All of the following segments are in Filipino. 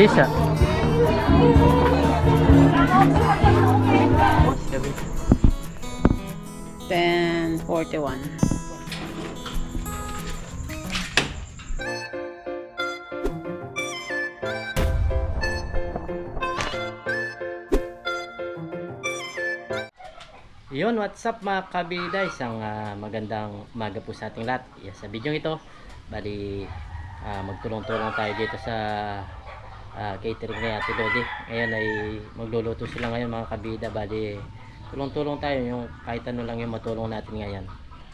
Sa visa. Ten forty-one. Yun, what's up mga kabida? Isang ah, magandang umaga po sa ating lahat. Yes, sa video ito, bali ah, magtulong-tulong tayo dito sa ah, catering ni Ate Lodi. Ngayon ay magluluto sila ngayon mga kabida. Bali, tulong-tulong tayo yung kahit ano lang yung matulong natin ngayon.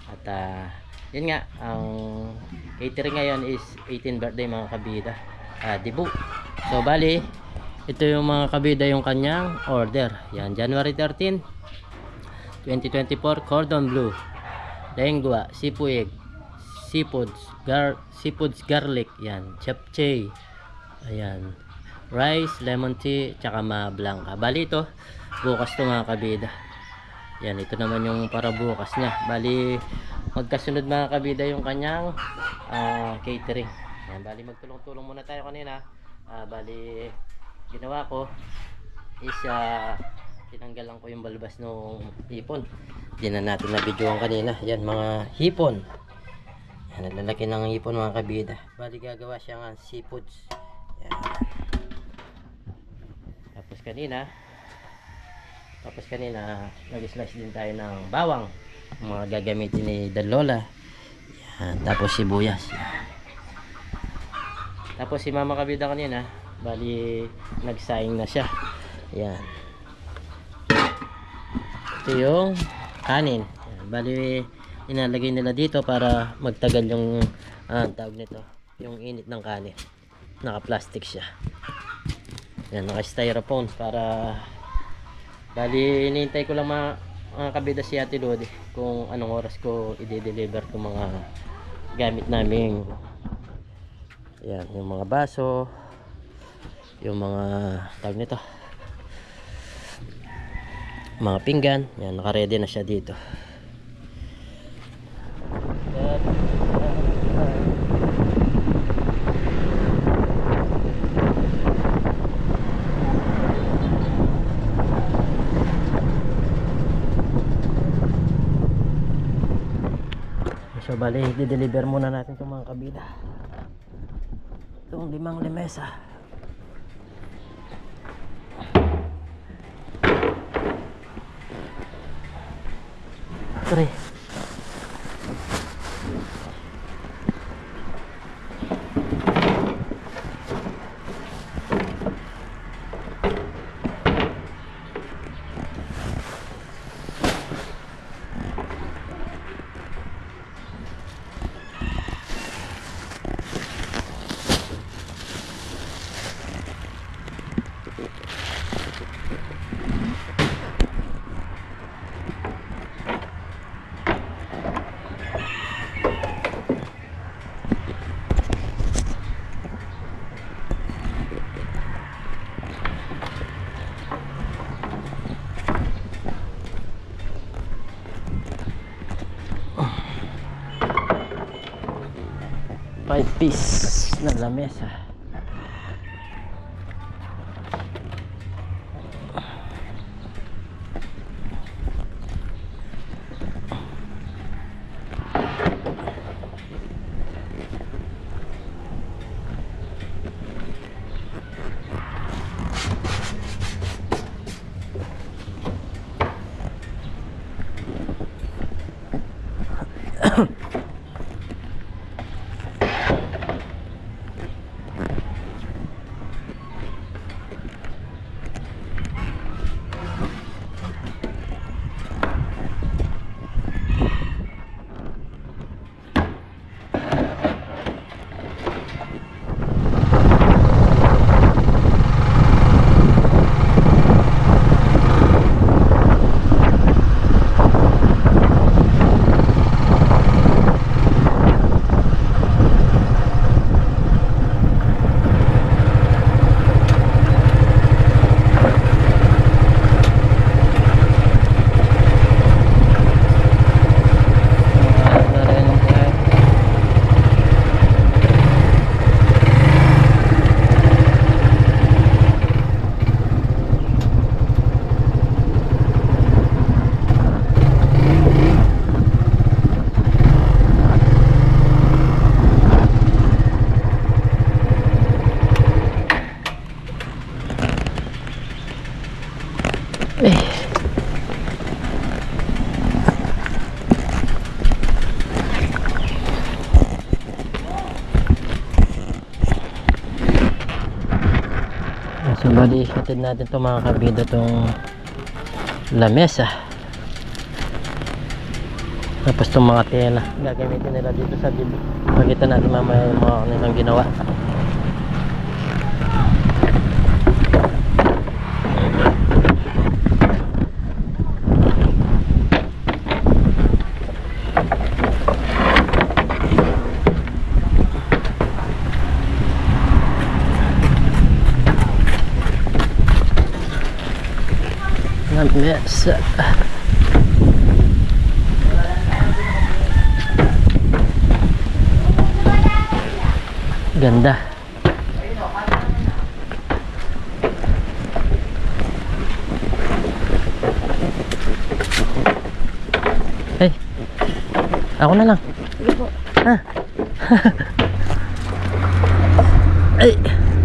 At ah, yun nga, ang catering ngayon is 18 birthday mga kabida. Ah, dibu. So bali, ito yung mga kabida yung kanyang order. Yan, January 13, 2024 cordon bleu lengua sipuig seafoods gar seafoods garlic yan japchae ayan rice lemon tea tsaka ma blanca. Bali ito bukas to mga kabida. Yan ito naman yung para bukas niya. Bali magkasunod mga kabida yung kanyang ah, catering. Yan bali magtulong-tulong muna tayo kanina. Ah, bali ginawa ko is ah, tinanggalan ko yung balbas ng hipon. Hindi na natin na videoan kanina. Yan mga hipon. Yan lalaki ng hipon mga kabida. Bali gagawa siya ng seafoods. Yan. Kanina. Tapos kanina nag-slice din tayo ng bawang. Ang mga gagamitin ni Dalola yan. tapos sibuyas yan. tapos si mama kabida kanina bali nagsaing na siya. Yan. Ito yung kanin. Bali inalagay nila dito para magtagal yung ah, tawag nito yung init ng kanin. Naka plastic siya yan naka styrofoam para bali inintay ko lang mga, mga kabida si Ate Lodi kung anong oras ko i-deliver itong mga gamit namin yan yung mga baso yung mga tawag nito mga pinggan. Yan naka-ready na siya dito So bali, di-deliver muna natin itong mga kabila. Itong limang lemesa. Tre. Piece na lamesa. Hatid natin itong mga kabida itong lamesa. Tapos itong mga tela. Gagamitin nila dito sa bibig. Makita natin mamaya yung mga kanilang ginawa. Lamesa. Ganda. Hey. Ako na lang. Ha? Ay,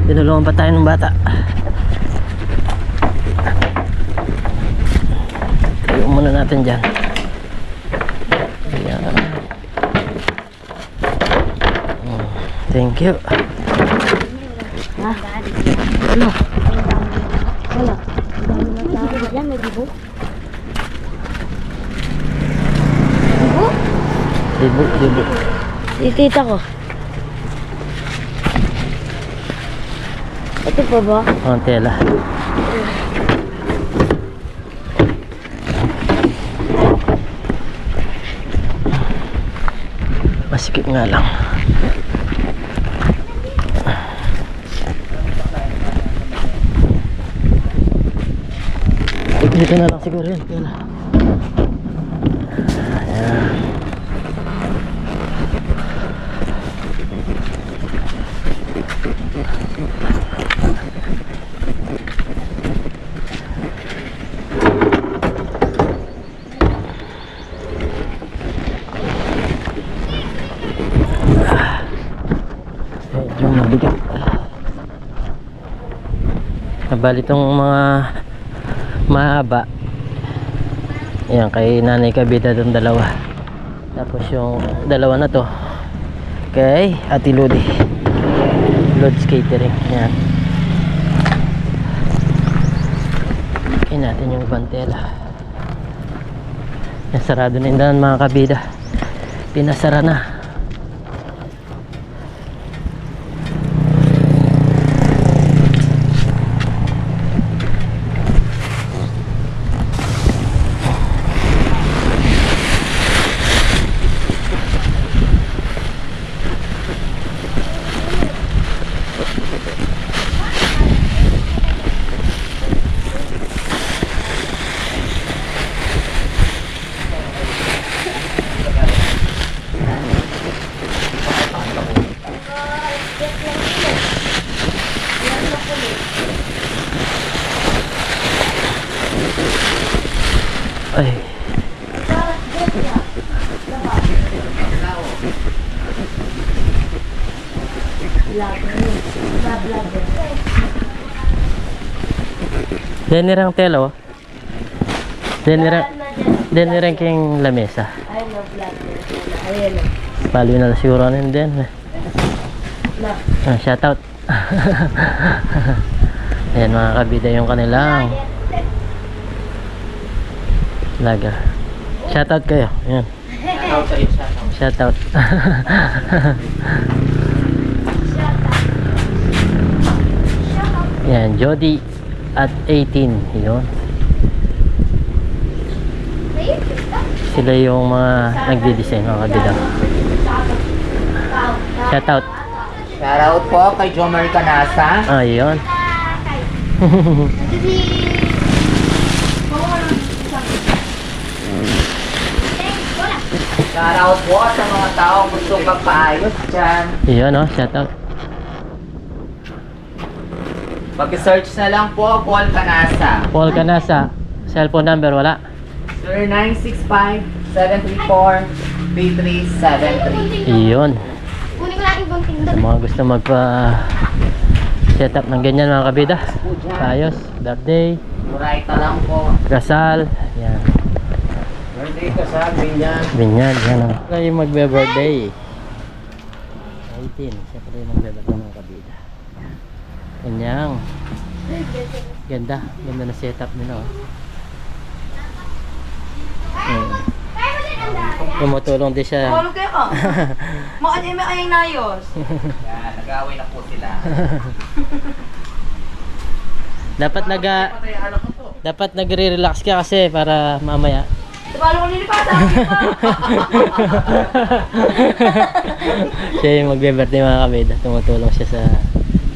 tinulungan pa tayo ng bata. Muna natin dyan. Ayan. Mm, Thank you. Yan, may dibo. Dibu, dibu. Titita ko. Ito pa ba? Oh, tela. Masikip nga lang. Dito na lang siguro yun. Tela. Ayan. Medyo mabigat. Nabali itong mga mahaba. Yan, kay nanay kabida itong dalawa. Tapos yung dalawa na to kay Ate Lodi. Lod's Catering. Yan. Kaya natin yung bantela. Yan, sarado na yung daan mga kabida. Pinasara na. Ay. Denirang telo. Denirang Denirang king lamesa. Ay, no. Ayan o. Bali na siguro yun din. Ah, shout out. Ayan mga kabida yung kanilang lager. Shout out kayo. Ayan. Shout out. Yan, Jody at 18. Yun. Sila yung mga nagdi-design mga kabida. Shout out. Shoutout po kay Jomer Canasa. Ah, Shoutout po sa mga taong gusto magpaayos dyan. Yun, oh. Shout out. Pag-search na lang po, Paul Canasa. Paul Canasa. Cellphone number, wala. 0965-734-3373. Iyon. Kunin ko lang ibang tinda. Sa mga gusto magpa set up ng ganyan mga kabida. Ayos. Birthday. Murayta lang po. Gasal. Ka sa Binyan. Binyan. Yan o. Ito yung magbe-birthday. 18. Siya pala yung magbe-birthday ng kabida. Kanyang. Ganda. Ganda na setup nila oh. Hmm. Tumutulong din siya. Tulog kayo ka. Makanya may kayang nayos. Yan, nag-away na po sila. dapat nag Patay anak ko to. dapat nagre-relax ka kasi para mamaya. Paano ko nilipatan? siya yung magbe-birthday mga kabida. Tumutulong siya sa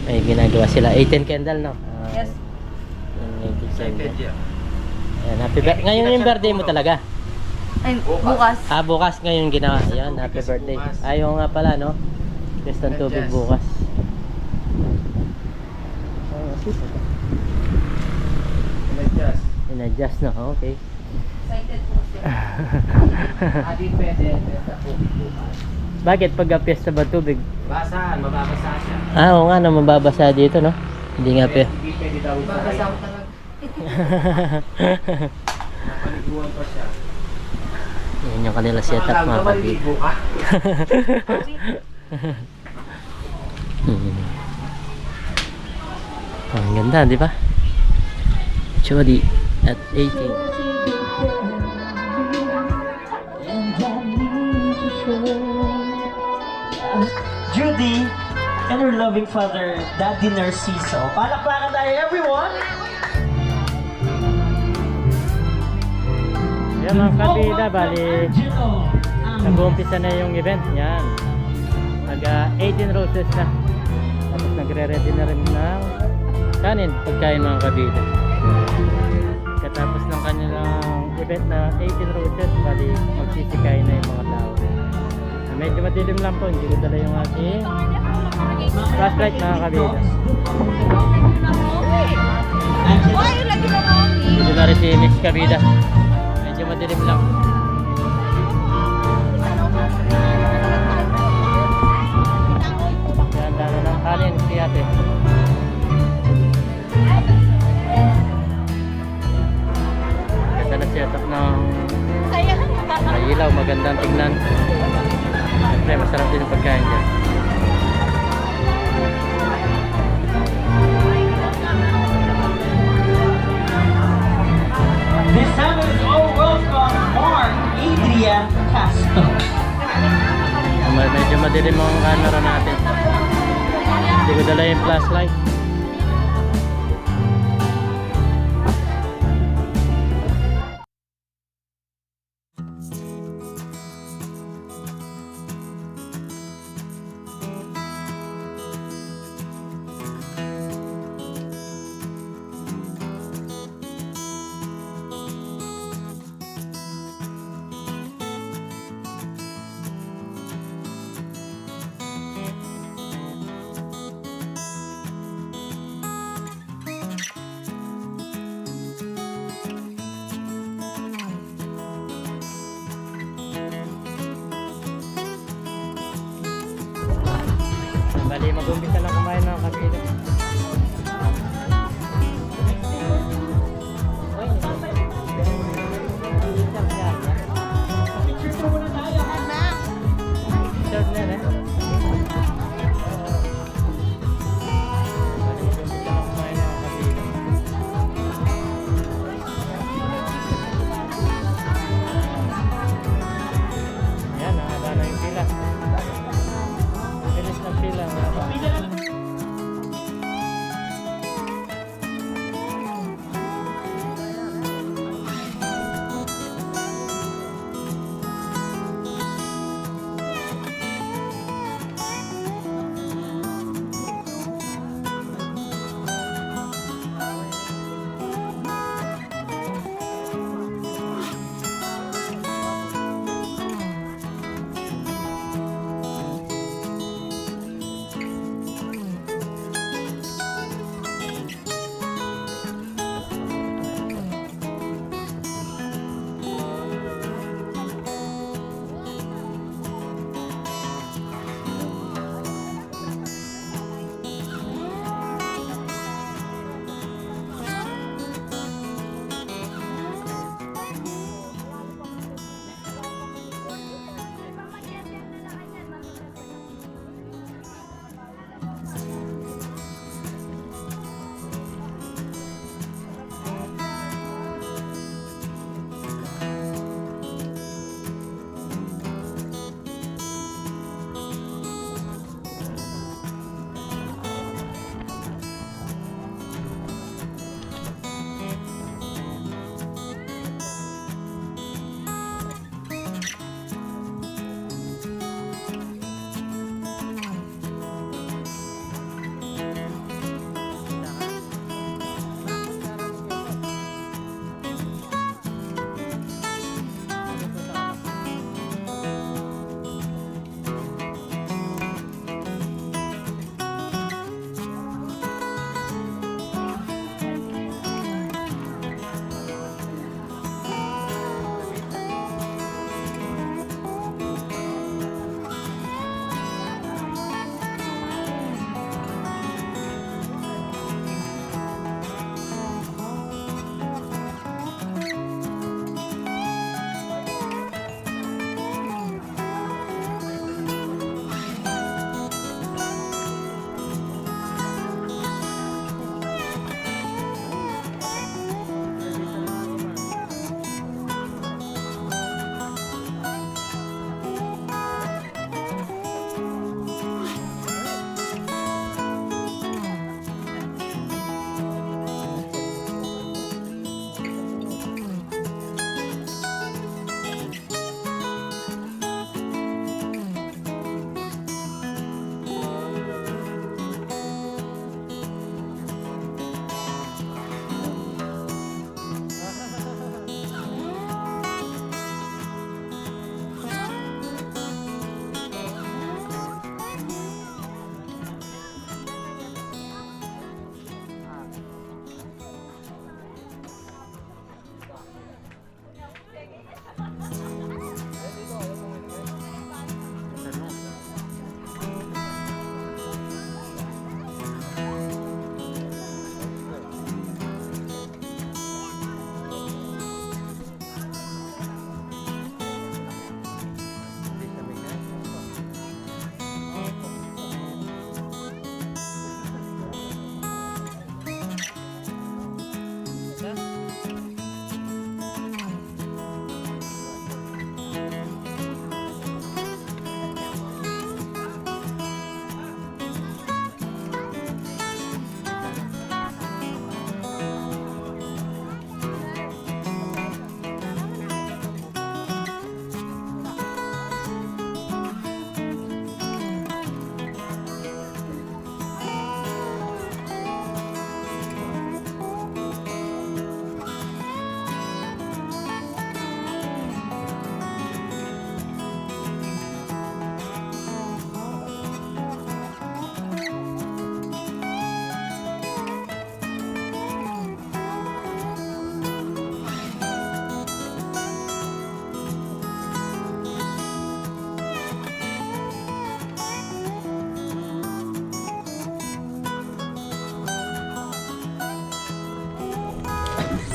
may ginagawa sila. 18 candle no? Ah, Yes. yung 18 Excited yan. Ayan, happy birthday. Ngayon yung birthday mo talaga. Ay, bukas. Ah, bukas ngayon ginawa. Ayun, happy birthday. Ayaw nga pala, no? Pesta ng tubig Adjust. bukas. In-adjust. In-adjust na, okay. Excited po siya. Adi pwede. Pwede po. Bakit pag piyesta ba tubig? Basahan, mababasa siya. Ah, oo nga, no, mababasa dito, no? Hindi nga pe. Hindi pwede daw isa. Babasa ko talaga. Napaliguan pa siya. Yan yung kanila setup mga kabit. Maliligo ka. Hmm. Ang ganda, di ba? Chodi at 18. Judy and her loving father, Daddy Narciso. Palakpakan tayo, everyone! Yan mga kabida, bali nag-uumpisa na yung event. Yan. Nag ah, 18 roses na. Tapos nagre-ready na rin ng kanin, pagkain mga kabida. Katapos ng kanilang event na 18 roses, bali magsisikay na yung mga tao. Medyo madilim lang po, hindi ko dala yung aking flashlight mga kabida. Hindi na rin si Miss Kabida. Medyo madilim lang. Yan, dami ng kanin si ate. Ganda na setup ng ilaw, magandang tingnan. Siyempre, masarap din ang pagkain dyan. This time is all welcome Mark Adrian Castro. Medyo madilim ang camera natin. Hindi ko dala yung flashlight. Bali, mag-umpisa lang kumain ng kapila.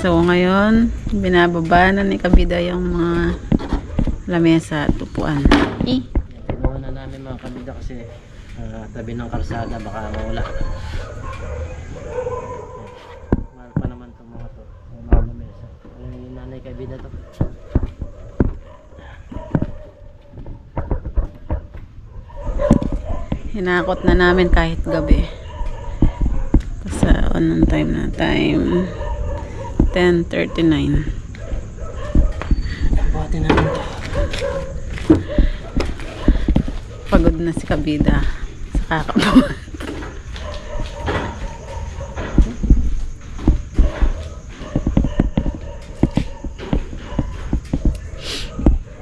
So, ngayon, binababa na ni Kabida yung mga lamesa at upuan. Eh, na namin mga kabida kasi ah, tabi ng kalsada baka mawala. Mahal pa naman itong mga to. Yung mga lamesa. Ay, nanay kabida to. hinakot na namin kahit gabi. Kasi anong time na? Time 10.39. Buhatin namin to. Pagod na si Kabida sa kakabuhan.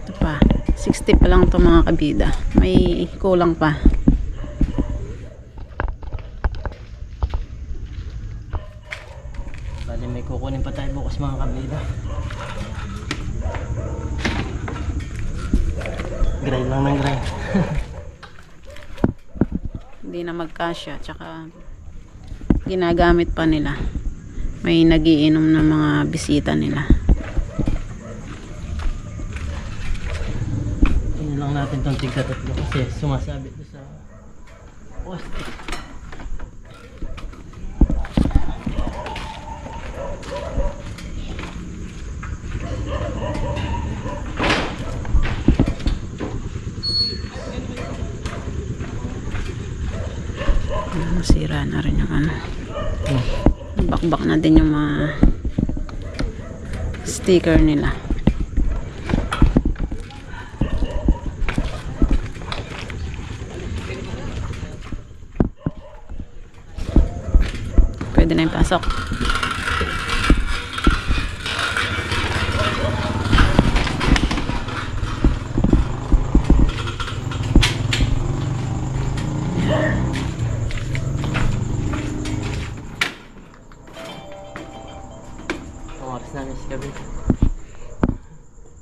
Ito pa. 60 pa lang to mga kabida. May kulang pa. Bali may kukunin bukas mga kabida. Grind lang ng grind. Hindi na magkasya. Tsaka ginagamit pa nila. May nagiinom ng mga bisita nila. Ini lang natin tong tigka tatlo kasi sumasabit sa poste. Masira na rin yung ano. Bakbak na din yung mga sticker nila. Pwede na yung pasok.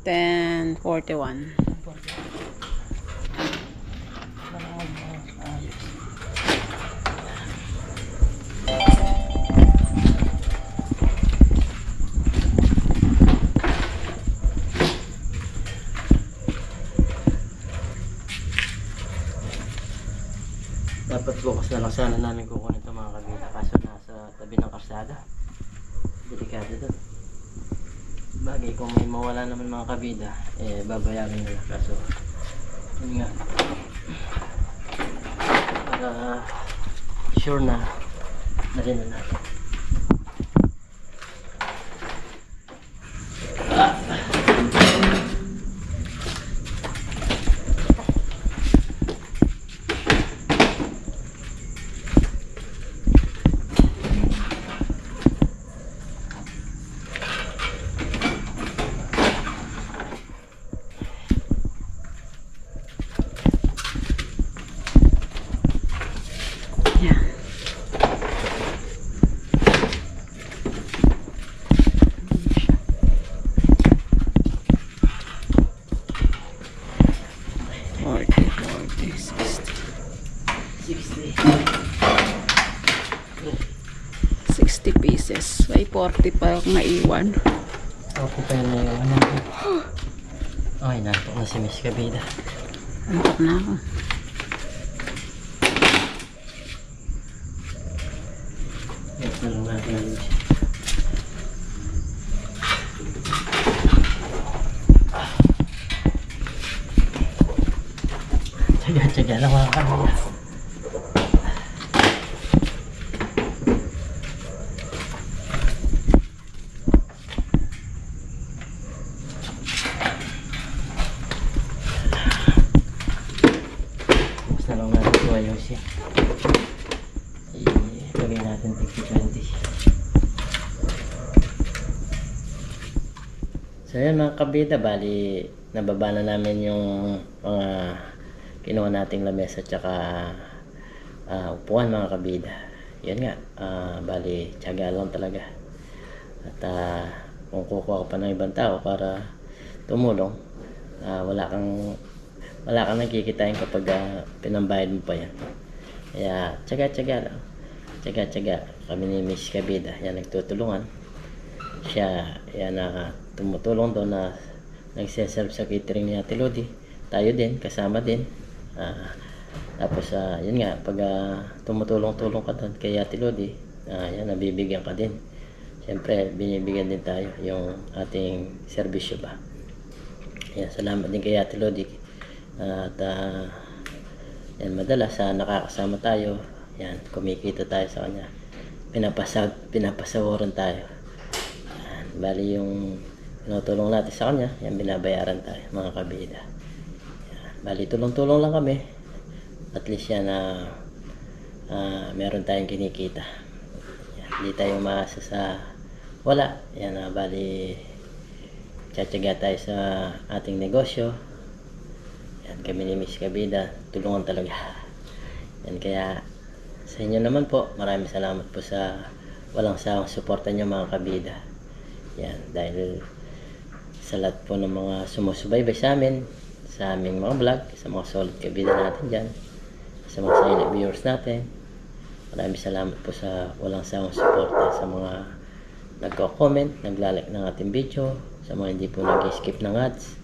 Then 41. Kabida, eh babayaran nila kaso yun nga. Para sure na na rin na natin. Yan. Forty, forty, sixty. 60. 60 pieces. May 40 pa naiwan. Okay pa yun na ano. Ay, natok na si Miss Kabida. Antok na ako. Yes, na lang natin ang siya. Tsaga-tsaga lang mga kamila. Basta lang natin ito ayusin. Ilagay natin 50-20. So yan mga kabida, bali nababa na namin yung mga kinuha nating lamesa at saka ah, upuan mga kabida. Yan nga, ah, bali tiyaga lang talaga. At ah, kung kukuha ka pa ng ibang tao para tumulong, ah, wala kang wala kang nakikitain kapag ah, pinambayad mo pa yan. Kaya tsaga-tsaga lang. Tsaga-tsaga. Kami ni Miss Kabida. Yan nagtutulungan. siya yan na tumutulong doon na nagseserve sa catering ni Ate Lodi. Tayo din, kasama din. Ah, tapos, ah, yun nga, pag ah, tumutulong-tulong ka doon kay Ate Lodi, ah, yan, nabibigyan ka din. Siyempre, binibigyan din tayo yung ating serbisyo ba. Yan, salamat din kay Ate Lodi. At ah, yan, madalas sa nakakasama tayo, yan, kumikita tayo sa kanya. Pinapasa, pinapasawaran tayo. Bali yung tinutulong natin sa kanya, yan, binabayaran tayo, mga kabida. Yan, bali tulong-tulong lang kami. At least yan na ah, meron tayong kinikita. Yan, hindi tayo maasa sa wala. Yan na, bali tsatsaga tayo sa ating negosyo. Yan, kami ni Miss Kabida, tulungan talaga. Yan, kaya sa inyo naman po, maraming salamat po sa walang sawang suporta nyo mga kabida. Yan, dahil sa lahat po ng mga sumusubaybay sa amin, sa aming mga vlog, sa mga solid kabida natin dyan, sa mga silent viewers natin, maraming salamat po sa walang sawang suporta sa mga nagko-comment, naglalike ng ating video, sa mga hindi po nag-skip ng ads.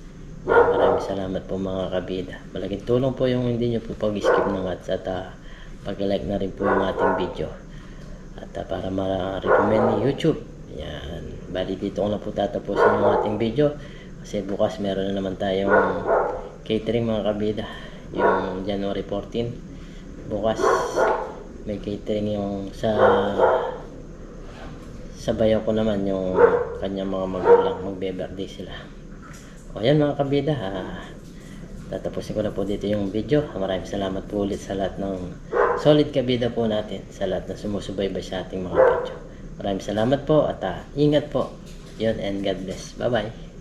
Maraming salamat po mga kabida. Malaking tulong po yung hindi nyo po pag-skip ng ads at uh, pag-like na rin po yung ating video. At ah, para ma-recommend ni YouTube. Bali dito ko na po tatapusin yung ating video. Kasi bukas meron na naman tayong catering mga kabida. Yung January 14. Bukas may catering yung sa sa bayaw ko naman yung kanyang mga magulang magbe-birthday sila. O yan mga kabida, ha. tatapusin ko na po dito yung video. Maraming salamat po ulit sa lahat ng solid kabida po natin, sa lahat na sumusubaybay sa ating mga video. Maraming salamat po at ah, ingat po. Yun and God bless. Bye-bye.